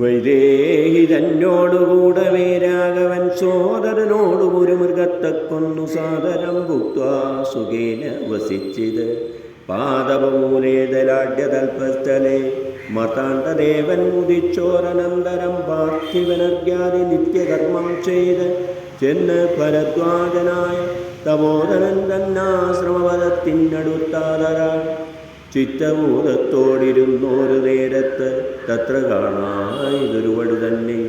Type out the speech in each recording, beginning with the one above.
വൈദേഹിതന്നോടുകൂടവേ രാഘവൻ സോദരനോടും ഒരു മൃഗത്തെ കൊന്നു സാദരം ഭുക്വാ വസിച്ചിത്. പാദപമൂലേതലാഢ്യതൽപസ്ഥലെ മതാണ്ടദേവൻ മുദിച്ചോരനന്തരം പാർത്ഥിവനർഗ്യാതി നിത്യകർമ്മം ചെയ്ത് ചെന്ന് ഭരദ്വാജനായ തപോധനൻ ചിത്തഭൂതത്തോടിരുന്നോരു നേരത്ത് തത്ര കാണായതൊരു തന്നെ.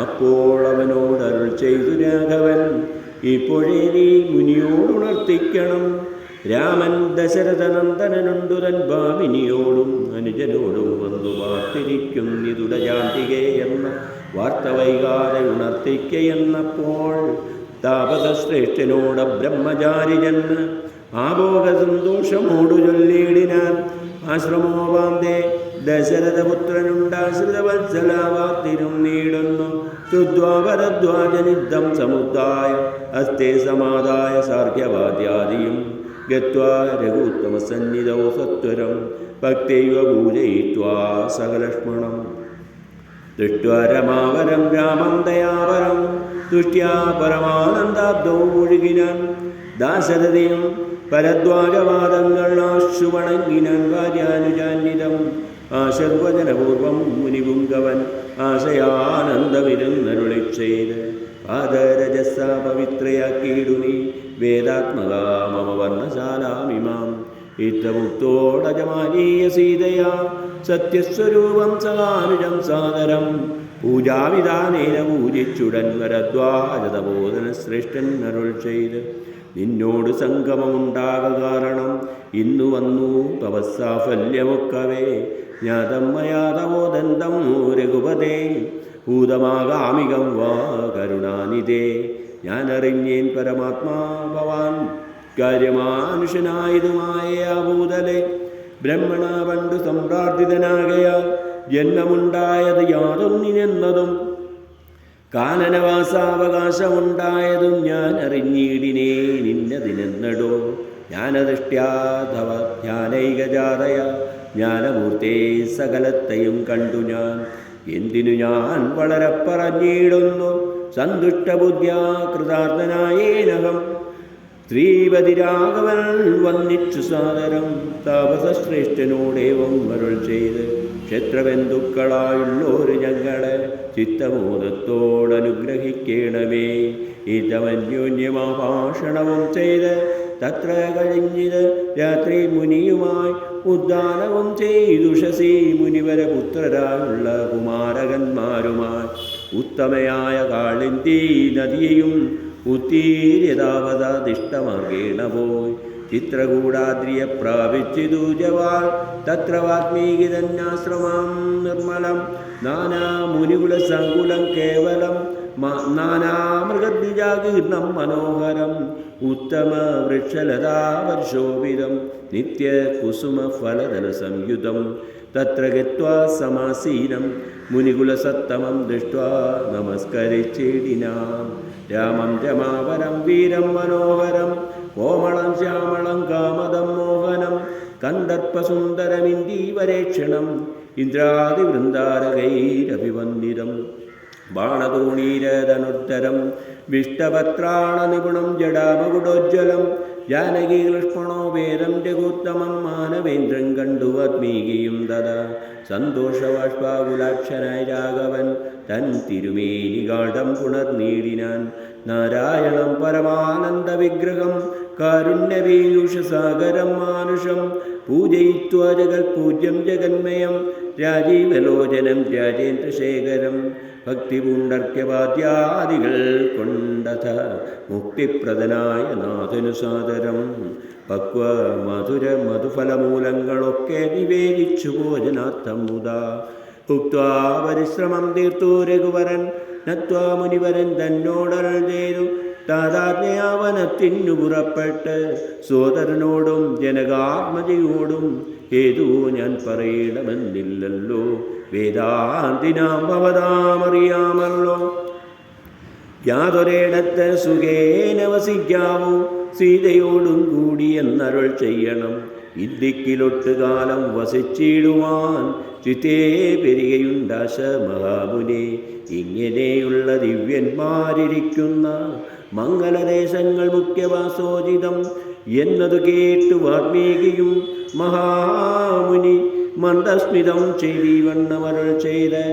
അപ്പോൾ അവനോട് അരുൾ ചെയ്തു രാഘവൻ ഇപ്പോഴേ നീ മുനിയോടുണർത്തിക്കണം. രാമൻ ദശരഥനന്ദനുണ്ടു തൻ ഭാമിനിയോടും അനുജനോടും വന്നു വാർത്തിരിക്കും എന്ന വാർത്ത വൈകാതെ ഉണർത്തിക്കയെന്നപ്പോൾ താപകശ്രേഷ്ഠനോട് ചെന്ന് ആഭോഗ സന്തോഷമോടു ചൊല്ലിയിടിനാൻ ആശ്രമോപാന്തേ ദശരഥപുത്രനുണ്ടാശ്രിതവത്സലാവാത്തിനും നീടുന്നു. ശുദ്ധ്വാപരദ്വാജനിദ്ധം സമുദ്ധായ അസ്തേ സമാധായ സാർഖ്യവാദ്യാദിയും ഗത്വാ രഘുത്തമസന്നിധൗ സത്വരം ഭക്തൈവ പൂജയിത്വാ സകലക്ഷ്മണം. ദൃഷ്ട്വാ രമാവരം രാമം ദയാവരം. ദുഷ്ട്യാ പരമാനന്ദാബ്ദൗ ഒഴുകിനാൻ. ദാശരഥയും പരദ്വാരവാദങ്ങൾ ആശുവണങ്ങിനാൻ. ഭാര്യാനുജാന്വിതം ആശർവചനപൂർവം മുനിപുങ്കവൻ ആശയാനന്ദമിരുന്നരുളി ചെയ്ത് പാദരജസ പവിത്രയാക്കിയിടുമീ വേദാത്മകാമമ വർണശാലാമിമാം ഇത്തമുക്തോടജമാനീയ സീതയാ സത്യസ്വരൂപം സകാനുജം സാദരം. പൂജാവിധാനേന പൂജിച്ചുടൻ വരദ്വാജതബോധന ശ്രേഷ്ഠൻ അരുൾ ചെയ്ത് നിന്നോട് സംഗമമുണ്ടാക കാരണം ഇന്നു വന്നു തപസ്സാഫല്യമൊക്കവേ. ജ്ഞാതം മയാതവോദന്തം രഘുപതേ. ഭൂതമാകാമികം വാ കരുണാനിതേ ഞാനറിഞ്ഞേൻ പരമാത്മാ ഭവാൻ കാര്യമാനുഷനായതുമായ അഭൂതലെ ഭൂതലെ ബ്രഹ്മണ പണ്ടു സമ്പ്രാർത്ഥിതനാകയാൽ ജന്മമുണ്ടായത് യാതൊന്നിനെന്നതും കാനനവാസാവകാശമുണ്ടായതും ഞാൻ അറിഞ്ഞിടിനേ നിന്നതിനെന്നടോ ജ്ഞാനദൃഷ്ട്യാധവ ധ്യാനൈകജാതയ ജ്ഞാനമൂർത്തേ സകലത്തെയും കണ്ടു ഞാൻ. എന്തിനു ഞാൻ വളരെ പറഞ്ഞിടുന്നു സന്തുഷ്ടബുദ്ധ്യാ കൃതാർത്ഥനായേനകം സ്ത്രീപതിരാഘവൻ വന്നിച്ചു സാദരം താപസശ്രേഷ്ഠനോടേവം അരുൾ ചെയ്ത് ക്ഷത്രബന്ധുക്കളായുള്ളോര് ഞങ്ങളെ ചിത്തബോധത്തോടനുഗ്രഹിക്കണമേ. ഇതമന്യോന്യമാഭാഷണവും ചെയ്ത് തത്ര കഴിഞ്ഞത് രാത്രി മുനിയുമായി ഉദ്ദാനവും ചെയ്തു ശശി മുനിവരപുത്രരായുള്ള കുമാരകന്മാരുമായി ഉത്തമയായ കാളിന്തി നദിയെയും ഉത്തീര്യതാവതാദിഷ്ടമാർഗേണ പോയി ചിത്രകൂടാദ്രിയെ പ്രാപിച്ചിതു ജവാൽ തത്ര വാത്മീകിതന്യാശ്രമം നിർമ്മലം. നാനാ മുനികുലസങ്കുലം കേവലം നാനാമൃഗദ്വിജാകീർണം മനോഹരം. ഉത്തമ വൃക്ഷലതാവർഷോഭിതം നിത്യകുസുമഫലദല സംയുതം തത്ര ഗത്വാ സമാസീനം. മുനികുലസത്തമം ദൃഷ്ട്വാ നമസ്കരിച്ചിടിനാം. രാമം രമാവരം വീരം മനോഹരം കോമളം ശ്യാമളം കാമദം മോഹനം കന്ദർപ്പസുന്ദരമിന്ദീവരേക്ഷണം ഇന്ദ്രാദിവൃന്ദാരകൈരഭിവന്ദിതം ബാണതോണീരതനുത്തരം വിഷ്ടപത്രാണനിപുണം ജഡാമകുടോജ്വലം ജാനകി ലക്ഷ്മണോ വേദം രഘുത്തമം മാനവേന്ദ്രൻ കണ്ടു ആത്മീകിയും തഥാ സന്തോഷവാഷ്പാകുലാക്ഷനായ രാഘവൻ തൻ തിരുമേനി ഗാഠം പുണർനീടിനാൻ നാരായണം പരമാനന്ദ വിഗ്രഹം കാരുണ്യപീയൂഷസാഗരം മാനുഷം പൂജയിത്വാ ജഗൽ പൂജ്യം ജഗന്മയം രാജീവലോചനം രാജേന്ദ്രശേഖരം ഭക്തിപൂണ്ടർക്യവാദ്യാദികൾ കൊണ്ടഥ മുക്തിപ്രദനായ നാഥനു സാദരം. പക്വ മധുര മധുഫലമൂലങ്ങളൊക്കെ നിവേദിച്ചു ഭോജനാർത്ഥം മുതാ. പരിശ്രമം തീർത്തു രഘുവരൻ. നത്വാ മുനിവരൻ തന്നോടൽ ചെയ്തു. താതാജ്ഞയാവനത്തിനു പുറപ്പെട്ട് സോദരനോടും ജനകാത്മജയോടും ഏതോ ഞാൻ പറയണമെന്നില്ലല്ലോ. വേദാന്തിനാം ഭവതാമറിയാമല്ലോ യാതൊരിടത്ത് സുഖേനവസിക്കാവോ സീതയോടും കൂടി എന്നരുൾ ചെയ്യണം. ഇന്ത്യക്കിലൊട്ടുകാലം വസിച്ചിടുവാൻ ചിത്തേ പെരികയുണ്ടാശ മഹാമുനെ ഇങ്ങനെയുള്ള ദിവ്യന്മാരിരിക്കുന്ന മംഗളദേശങ്ങൾ മുഖ്യവാസോചിതം എന്നതു കേട്ടു വാൽമീകിയും മഹാമുനി മന്ദസ്മിതം ചെയ്തിവണ്ണമരുൾ ചെയ്ത്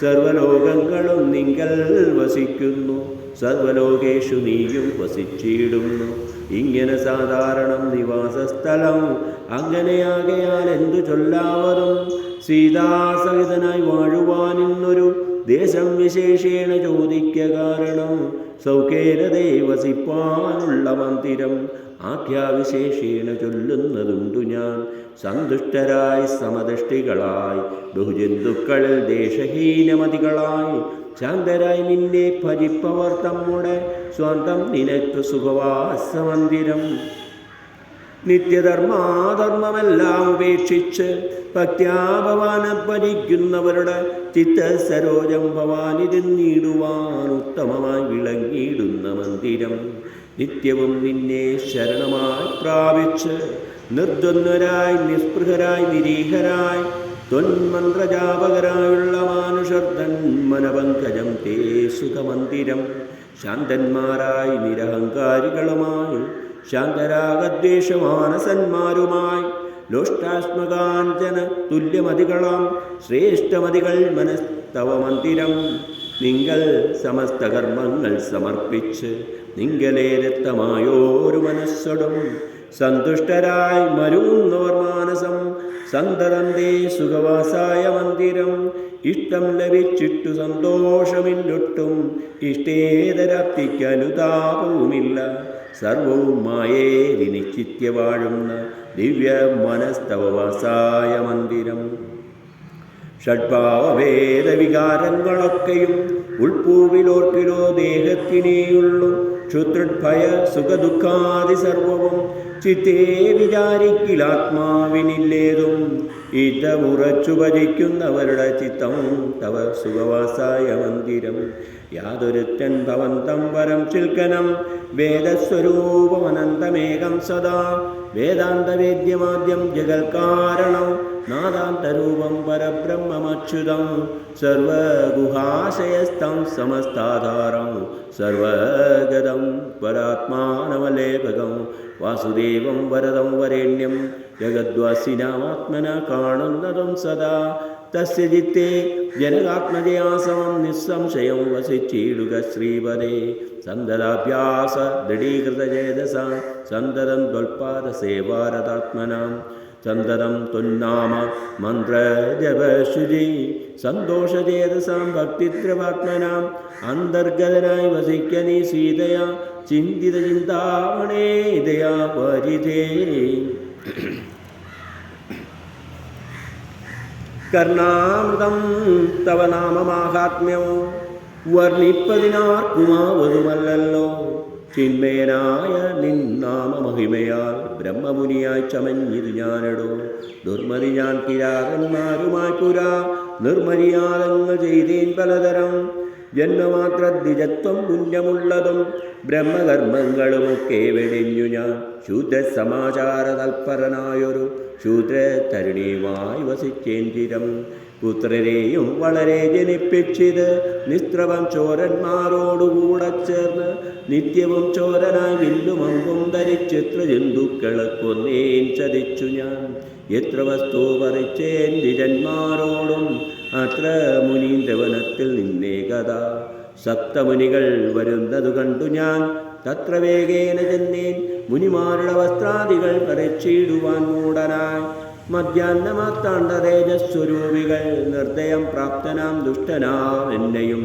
സർവലോകങ്ങളും നിങ്ങൾ വസിക്കുന്നു. സർവലോകേഷു നീയും വസിച്ചിടുന്നു. ഇങ്ങനെ സാധാരണം നിവാസസ്ഥലം അങ്ങനെയാകയാൽ എന്തു ചൊല്ലാവതും? സീതാസഹിതനായി വാഴുവാനിന്നൊരു ദേശം വിശേഷേണ ചോദിക്ക കാരണം സൗഖ്യേനതേ വസിപ്പാനുള്ള മന്ദിരം ആഖ്യാവിശേഷേണ ചൊല്ലുന്നതുണ്ടു ഞാൻ. സന്തുഷ്ടരായി സമദൃഷ്ടികളായി ബഹുജന്തുക്കളിൽ ദേശഹീനമതികളായി. ശാന്തരായി നിന്നെ ഭജിപ്പവർ തമ്മുടെ സ്വന്തം നിനക്ക് സുഖവാസമന്ദിരം. നിത്യധർമാധർമ്മമെല്ലാം ഉപേക്ഷിച്ച് ഭക്ത്യാഭവാനെ ഭരിക്കുന്നവരുടെ ചിത്തസരോജം ഭവാനിരുന്നിടുവാൻ ഉത്തമമായി വിളങ്ങിയിടുന്ന മന്ദിരം. നിത്യവും നിന്നെ ശരണമായി പ്രാപിച്ച് നിർദ്വന്ദ്വരായി നിസ്പൃഹരായി നിരീഹരായി ത്വന്മന്ത്രജാപകരായുള്ള മാനുഷർ തന്മനപങ്കജം തേ സുഖമന്ദിരം. ശാന്തന്മാരായി നിരഹങ്കാരികളുമായി ശാന്തരാഗദ്വേഷമാനസന്മാരുമായി ലോഷ്ടാത്മകാഞ്ചന തുല്യമതികളാം ശ്രേഷ്ഠമതികൾ മനസ്തവ മന്ദിരം നിങ്ങൾ സമസ്ത കർമ്മങ്ങൾ സമർപ്പിച്ച് നിങ്ങളെ രക്തമായോരു മനസ്സൊടും സന്തുഷ്ടരായി മരുന്നോർ മാനസം. സന്തതന്തേ സുഖവാസായ മന്ദിരം. ഇഷ്ടം ലഭിച്ചിട്ടു സന്തോഷമില്ലൊട്ടും ഇഷ്ടേതരാപ്തിക്കനുതാപവുമില്ല സർവവും മായേരി നിശ്ചിത്യ വാഴുന്ന ദിവ്യ മനസ്തവവാസായ മന്ദിരം. ഷഡ്ഭാവഭേദവികാരങ്ങളൊക്കെയും ഉൾപ്പൂവിലോർക്കിലോ ദേഹത്തിനേയുള്ളൂ. ക്ഷുതൃഭയ സുഖദുഃഖാദി സർവവും ചിത്തേ വിചാരിക്കിലാത്മാവിനില്ലേതും ഇതമുറച്ചു ഭജിക്കുന്നവരുടെ ചിത്തം തവ സുഖവാസായ മന്ദിരം. യാതൊരുത്തൻ ഭവന്തം വരം ചിൽക്കനം. വേദസ്വരൂപമനന്തമേകം സദാ. വേദാന്തവേദ്യമാദ്യം ജഗൽക്കാരണം नादान्तरूपं परब्रह्ममच्युतं सर्वगुहाशयस्तं समस्ताधारं सर्वगदं परात्मानवलेभगं वासुदेवं वरदं वरेण्यं जगद्वासिनात्मना काणन्दं सदा तस्य जित्ते जनकात्मजयासमं निःसंशयं वसिच्चीडुकश्रीवरे सन्ददाभ्यास दृढीकृतचेतसा सन्ददं त्वल्पादसेवारदात्मनां ത്വൽപാദ സേവാരതാത്മനാം സന്തതം ത്വന്നാമ മന്ത്രജപശുചി സന്തോഷചേതസാം ഭക്തിദ്രവാത്മനാം അന്തർഗതനായി വസിക്ക നീ സീതയാ ചിന്തിത ചിന്താമണേ ദയാ പരിധേ കർണാമൃതം തവ നാമമാഹാത്മ്യം വർണ്ണിപ്പതിനാർക്കുമാവതുമല്ലല്ലോ ചിന്മയനായ നിന്നാമഹിമയാൽ ബ്രഹ്മമുനിയായി ചമഞ്ഞിത് ഞാനടോ. ദുർമതി ഞാൻ കിരാതന്മാരുമായി പുരാ. നിർമര്യാദങ്ങൾ ചെയ്തേൻ പലതരം. ജന്മമാത്ര ദ്വിജത്വം പുണ്യമുള്ളതും ബ്രഹ്മകർമ്മങ്ങളുമൊക്കെ വെടിഞ്ഞു ഞാൻ. ശൂദ്ര സമാചാര തൽപരനായൊരു ശൂദ്ര തരുണിയുമായി വസിച്ചേന്തിരം പുത്രരെയും വളരെ ജനിപ്പിച്ചിത് നിസ്ത്രവം ചോരന്മാരോടുകൂടെ ചേർന്ന് നിത്യവും ചോരനായി വില്ലും അമ്പും ധരിച്ചെത്ര ജന്തുക്കളെ കൊന്നേൻ ചതിച്ചു ഞാൻ. എത്ര വസ്തു പറിച്ചേൻ ദ്വിജന്മാരോടും അത്ര മുനീന്ദ്രവനത്തിൽ നിന്നേ കഥ. സപ്തമുനികൾ വരുന്നതു കണ്ടു ഞാൻ. തത്ര വേഗേന ചെന്നേൻ. മുനിമാരുടെ വസ്ത്രാദികൾ പറിച്ചിടുവാൻ മൂടനായി. മധ്യാഹ്നമാത്താണ്ട തേജസ്വരൂപികൾ നിർദ്ദയം പ്രാപ്തനാം ദുഷ്ടനാം എന്നെയും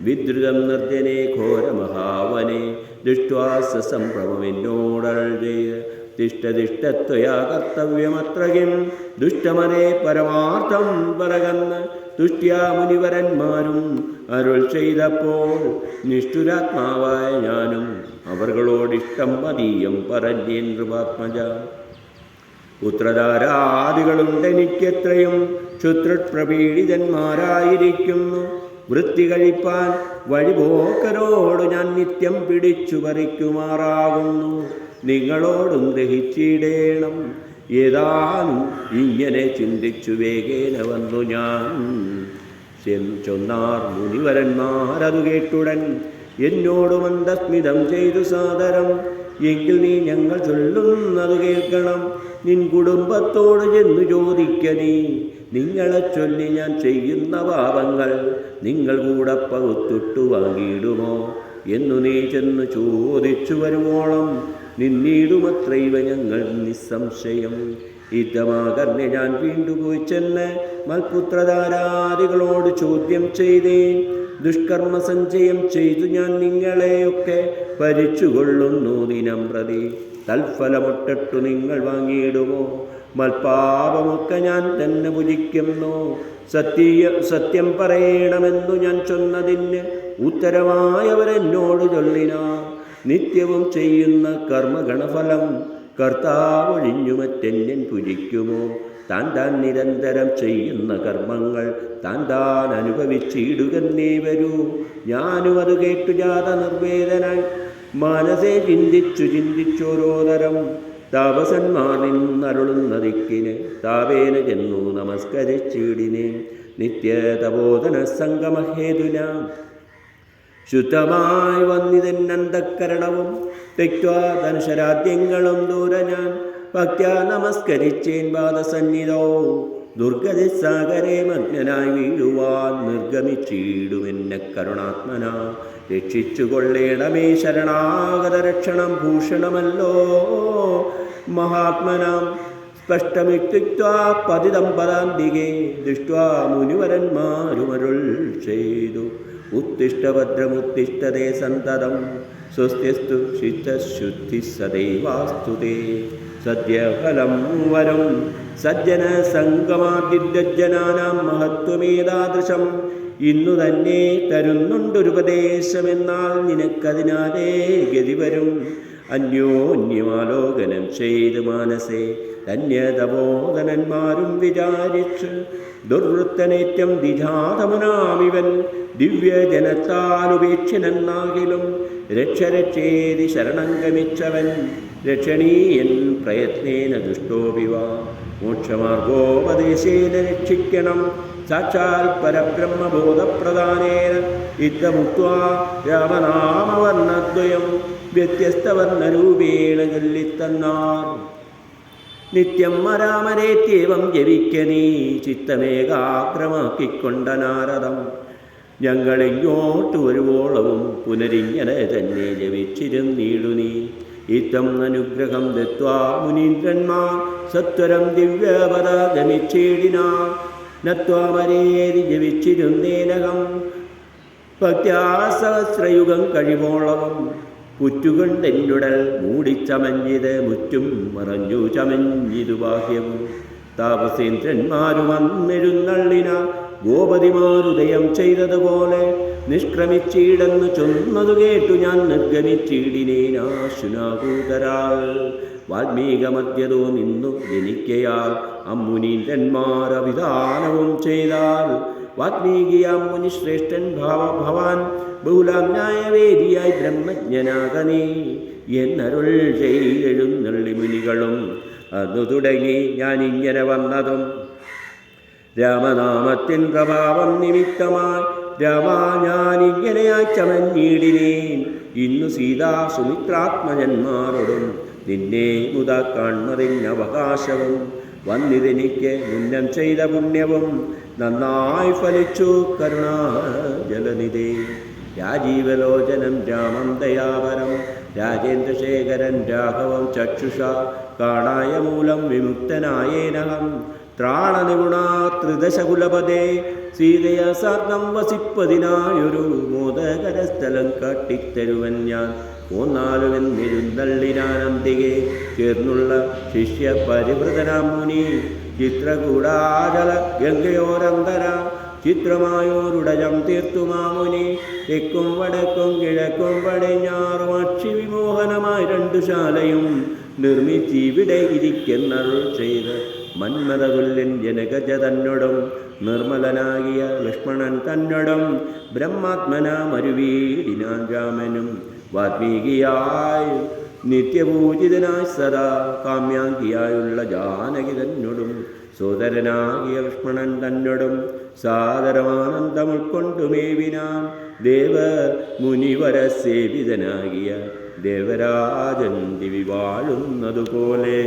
വിദ്രുതം നിർദ്ദനെ ഘോരമഹാവനെ ദുഷ്ട്വാസ എന്നോടൾ തിഷ്ടതിഷ്ടത്വയാ കർത്തവ്യമത്രകിം ദുഷ്ടമതേ പരമാർത്ഥം പറകന്ന് തുഷ്ട്യാ മുനിവരന്മാരും അരുൾ ചെയ്തപ്പോൾ നിഷ്ഠുരാത്മാവായ ഞാനും അവർകളോടിഷ്ടം മതീയം പറഞ്ഞേൻ നൃപാത്മജ. പുത്രധാരാദികളുണ്ടെനിക്കെത്രയും ക്ഷുത്രപ്രപീഡിതന്മാരായിരിക്കുന്നു വൃത്തി കഴിപ്പാൻ വഴിപോക്കരോട് ഞാൻ നിത്യം പിടിച്ചു പറിക്കുമാറാകുന്നു നിങ്ങളോടും ഗ്രഹിച്ചിടേണം ഏതാനും ഇങ്ങനെ ചിന്തിച്ചു വേഗേന വന്നു ഞാൻ. ചെന്ന് ചൊന്നാർ മുനിവരന്മാരതു കേട്ടുടൻ എന്നോട് മന്ദസ്മിതം ചെയ്തു സാദരം. എങ്കിൽ നീ ഞങ്ങൾ ചൊല്ലുന്നത് കേൾക്കണം. നിൻ കുടുംബത്തോട് ചെന്നു ചോദിക്ക നീ. നിങ്ങളെ ചൊല്ലി ഞാൻ ചെയ്യുന്ന പാപങ്ങൾ നിങ്ങൾ കൂടെ പകുത്തിട്ടു വാങ്ങിയിടുമോ? എന്നു നീ ചെന്ന് ചോദിച്ചു വരുവോളം നിന്നീടുമത്രൈവ ഞങ്ങൾ നിസ്സംശയം. ഇതമാകർന്നെ ഞാൻ വീണ്ടും പോയി ചെന്ന് മൽപുത്രധാരാദികളോട് ചോദ്യം ചെയ്തേ ദുഷ്കർമ്മ സഞ്ചയം ചെയ്തു ഞാൻ നിങ്ങളെയൊക്കെ ഭരിച്ചുകൊള്ളുന്നു ദിനം പ്രതി. തൽഫലമൊട്ടിട്ടു നിങ്ങൾ വാങ്ങിയിടുമോ? മൽപാപമൊക്കെ ഞാൻ തന്നെ ഭുജിക്കുന്നു. സത്യ സത്യം പറയണമെന്നു ഞാൻ ചൊന്നതിന് ഉത്തരമായവരെന്നോട് ചൊല്ലിനാർ നിത്യവും ചെയ്യുന്ന കർമ്മഗണഫലം കർത്താവൊഴിഞ്ഞു മറ്റെന്നെ പുജിക്കുമോ താൻ താൻ നിരന്തരം ചെയ്യുന്ന കർമ്മങ്ങൾ താൻ താൻ അനുഭവിച്ചിടുകന്നേ വരൂ. ഞാനും അത് കേട്ടു ജാത നിർവേദനായി. മനസ്സെ ചിന്തിച്ചു ചിന്തിച്ചോരോ തരം താപസന്മാർ നിന്നരുളുന്ന ദിക്കിന് താവേന ചെന്നു നമസ്കരിച്ചിടിനെ നിത്യ തപോധന സംഗമഹേതുന ശുദ്ധമായി വന്നിതെന്നന്തക്കരണവും തെക്വാ ധനുഷരാദ്യങ്ങളും ദൂര ഞാൻ ഭക്ത്യാ നമസ്കരിച്ചേൻ പാദസന്നിധോ. ദുർഗതി സാഗരെ മഗ്നനായി വീഴുവാൻ നിർഗമിച്ചിടുമെന്നെ കരുണാത്മന. രക്ഷിച്ചു കൊള്ളേണമേ ശരണാഗത രക്ഷണം ഭൂഷണമല്ലോ. മഹാത്മനാം സ്പഷ്ടമിത്യുക്വാ പതിതം പദാന്തികെ ദൃഷ്ട്വാ മുനിവരന്മാരുമരുൾ ചെയ്തു. ഉത്തിഷ്ടഭദ്രമുത്തിഷ്ടതേ സന്തതം. സ്വസ്ത്യസ്തു ശുദ്ധി സദൈവാസ്തു സദ്യഫലം വരം. സജ്ജന സംഗമാദിജനാനാം മഹത്വമേതാദൃശം. ഇന്നു തന്നെ തരുന്നുണ്ടൊരുപദേശമെന്നാൽ നിനക്കതിനാലേ ഗതി വരും. അന്യോന്യമാലോകനം ചെയ്ത് മാനസേ. ധന്യതബോധനന്മാരും വിചാരിച്ച് ദുർവൃത്തനേറ്റം ദിജാതമനാമിവൻ ദിവ്യജനത്താലുപേക്ഷനെന്നാകിലും രക്ഷരക്ഷേതി ശരണം ഗമിച്ചവൻ രക്ഷണീയൻ പ്രയത്നേന ദുഷ്ടോപിവ. മോക്ഷമാർഗോപദേശേന രക്ഷിക്കണം. സാക്ഷാൽ പരബ്രഹ്മബോധപ്രധാനേന ഇത്തമുക്വാ രാമനാമവർണദ്വയം വ്യത്യസ്തവർണരൂപേണ ചൊല്ലിത്തന്നാർ. നിത്യം മരാമരേത്യേവം ജപിക്കനീ ചിത്തമേകാഗ്രമാക്കിക്കൊണ്ട നാരദം ഞങ്ങളിങ്ങോട്ട് വരുവോളവും പുനരിങ്ങനെ തന്നെ ജപിച്ചിരുന്നീടു നീ. ഇത്തം അനുഗ്രഹം ദത്വാ മുനീന്ദ്രന്മാർ സത്വരം ദിവ്യപദ ഗമിച്ചേടിനാ. നത്വാമരേരി ജപിച്ചിരുന്നേനകം ഭക്ത്യാസഹസ്രയുഗം കഴിവോളവും പുറ്റുകൊണ്ടെന്നുടൽ മൂടിച്ചമഞ്ഞിത് മുറ്റും മറഞ്ഞു ചമഞ്ഞിതു ബാഹ്യവും താപസേന്ദ്രന്മാരും അന്നെഴുന്നള്ളിന ഗോപതിമാരുദയം ചെയ്തതുപോലെ നിഷ്ക്രമിച്ചീടെന്നു ചൊന്നതു കേട്ടു ഞാൻ നിർഗമിച്ചീടിനേനാശുനാകൂതരാൾ വാൽമീക മധ്യതോ നിന്നു ജനിക്കയാൽ അമ്മുനീന്ദ്രന്മാർ അഭിധാനവും ചെയ്താൽ വാത്മീകിയാം മുനിശ്രേഷ്ഠൻ ഭാവ ഭവാൻ ബഹുലാം ന്യായവേദിയായി ബ്രഹ്മജ്ഞനാകനേ. എന്നരുൾ ചെയ്തെഴുന്നള്ളി മുനികളും അന്നു തുടങ്ങി ഞാൻ ഇങ്ങനെ വന്നതും. രാമനാമത്തിൻ പ്രഭാവം നിമിത്തമായി രാമ ഞാൻ ഇങ്ങനെയായി ചമഞ്ഞീടിനേ ഇന്നു സീതാ സുമിത്രാത്മജന്മാരോടും നിന്നെ മുത കാണുന്നതിന് അവകാശവും വന്നിതെനിക്ക് മുന്നം ചെയ്ത പുണ്യവും നന്നായി ഫലിച്ചു കരുണാജലനിധി രാജീവലോചനം രാമം ദയാവരം രാജേന്ദ്രശേഖരൻ രാഘവം ചക്ഷുഷ കാണായ മൂലം വിമുക്തനായേനഹം ത്രാണനിഗുണാ ത്രിദശകുലപദേ സീതയ സാർണം വസിപ്പതിനായൊരു മോദകരസ്ഥലം കാട്ടിത്തരുവൻ ഞാൻ. പോന്നാലുമെന്നിരുന്നള്ളിനാനന്തികെ ചേർന്നുള്ള ശിഷ്യ പരിവൃതനാം മുനി ചിത്രകൂടാചല ഗംഗയോരന്തര. ചിത്രമായോരുടജം തീർത്തുമാമുനി തെക്കും വടക്കും കിഴക്കും പടിഞ്ഞാറും അക്ഷി വിമോഹനമായി രണ്ടു ശാലയും നിർമ്മിച്ചിവിടെ ഇരിക്കുന്നരുൾ ചെയ്ത് മന്മതതുല്യൻ ജനകജ തന്നോടും നിർമ്മലനാകിയ ലക്ഷ്മണൻ തന്നോടും ബ്രഹ്മാത്മന രാമനും വാത്മീകിയായി നിത്യപൂജിതനായി സദാ കാമ്യാങ്കിയായുള്ള ജാനകി തന്നോടും സോദരനാകിയ ലക്ഷ്മണൻ തന്നോടും സാദരമാനന്ദം ഉൾക്കൊണ്ടുമേവിനാൻ ദേവ മുനിവര സേവിതനാകിയ ദേവരാജൻ ദിവി വാഴുന്നതുപോലെ